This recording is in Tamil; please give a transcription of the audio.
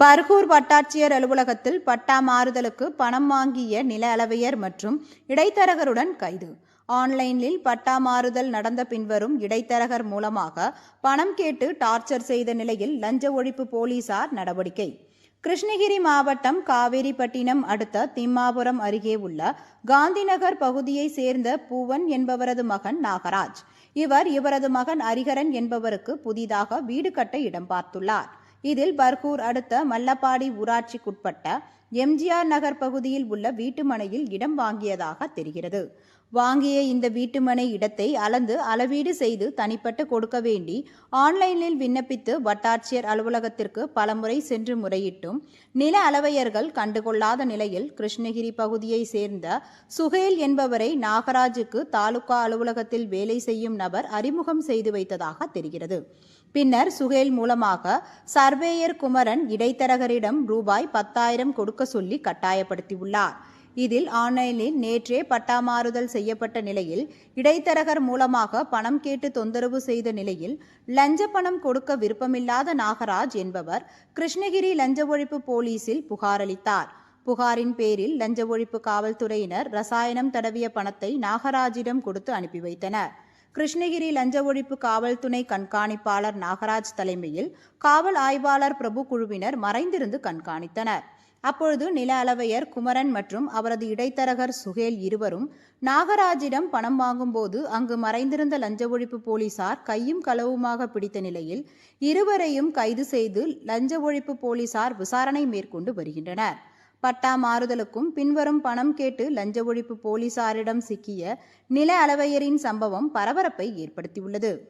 பர்கூர் வட்டாட்சியர் அலுவலகத்தில் பட்டா மாறுதலுக்கு பணம் வாங்கிய நில அளவையர் மற்றும் இடைத்தரகருடன் கைது. ஆன்லைனில் பட்டா மாறுதல் நடந்த பின்வரும் இடைத்தரகர் மூலமாக பணம் கேட்டு டார்ச்சர் செய்த நிலையில் லஞ்ச ஒழிப்பு போலீசார் நடவடிக்கை. கிருஷ்ணகிரி மாவட்டம் காவேரிப்பட்டினம் அடுத்த திம்மாபுரம் அருகே உள்ள காந்திநகர் பகுதியை சேர்ந்த பூவன் என்பவரது மகன் நாகராஜ். இவர் இவரது மகன் அரிகரன் என்பவருக்கு புதிதாக வீடு கட்ட இடம் பார்த்துள்ளார். இதில் பர்கூர் அடுத்த மல்லப்பாடி ஊராட்சிக்குட்பட்ட எம்ஜிஆர் நகர் பகுதியில் உள்ள வீட்டுமனையில் இடம் வாங்கியதாக தெரிகிறது. வாங்கிய இந்த வீட்டுமனை இடத்தை அளந்து அளவீடு செய்து தனிப்பட்டு கொடுக்க வேண்டி ஆன்லைனில் விண்ணப்பித்து வட்டாட்சியர் அலுவலகத்திற்கு பலமுறை சென்று முறையிட்டும் நில அளவையர்கள் கண்டுகொள்ளாத நிலையில் கிருஷ்ணகிரி பகுதியை சேர்ந்த சுகேல் என்பவரை நாகராஜுக்கு தாலுகா அலுவலகத்தில் வேலை செய்யும் நபர் அறிமுகம் செய்து வைத்ததாக தெரிகிறது. பின்னர் சுகேல் மூலமாக சர்வேயர் குமரன் இடைத்தரகரிடம் ரூபாய் பத்தாயிரம் கொடுக்க சொல்லி கட்டாயப்படுத்தியுள்ளார். இதில் ஆன்லைனில் நேற்றே பட்டா மாறுதல் செய்யப்பட்ட நிலையில் இடைத்தரகர் மூலமாக பணம் கேட்டு தொந்தரவு செய்த நிலையில் லஞ்ச பணம் கொடுக்க விருப்பமில்லாத நாகராஜ் என்பவர் கிருஷ்ணகிரி லஞ்ச ஒழிப்பு போலீசில் புகாரளித்தார். புகாரின் பேரில் லஞ்ச ஒழிப்பு காவல்துறையினர் ரசாயனம் தடவிய பணத்தை நாகராஜிடம் கொடுத்து அனுப்பி வைத்தனர். கிருஷ்ணகிரி லஞ்ச ஒழிப்பு காவல் துணை கண்காணிப்பாளர் நாகராஜ் தலைமையில் காவல் ஆய்வாளர் பிரபு குழுவினர் மறைந்திருந்து கண்காணித்தனர். அப்பொழுது நில அளவையர் குமரன் மற்றும் அவரது இடைத்தரகர் சுகேல் இருவரும் நாகராஜிடம் பணம் வாங்கும்போது அங்கு மறைந்திருந்த லஞ்ச ஒழிப்பு போலீசார் கையும் களவுமாக பிடித்த நிலையில் இருவரையும் கைது செய்து லஞ்ச ஒழிப்பு போலீசார் விசாரணை மேற்கொண்டு வருகின்றனர். பட்டா மாறுதலுக்கும் பின்வரும் பணம் கேட்டு லஞ்ச ஒழிப்பு போலீசாரிடம் சிக்கிய நில அளவையரின் சம்பவம் பரபரப்பை ஏற்படுத்தியுள்ளது.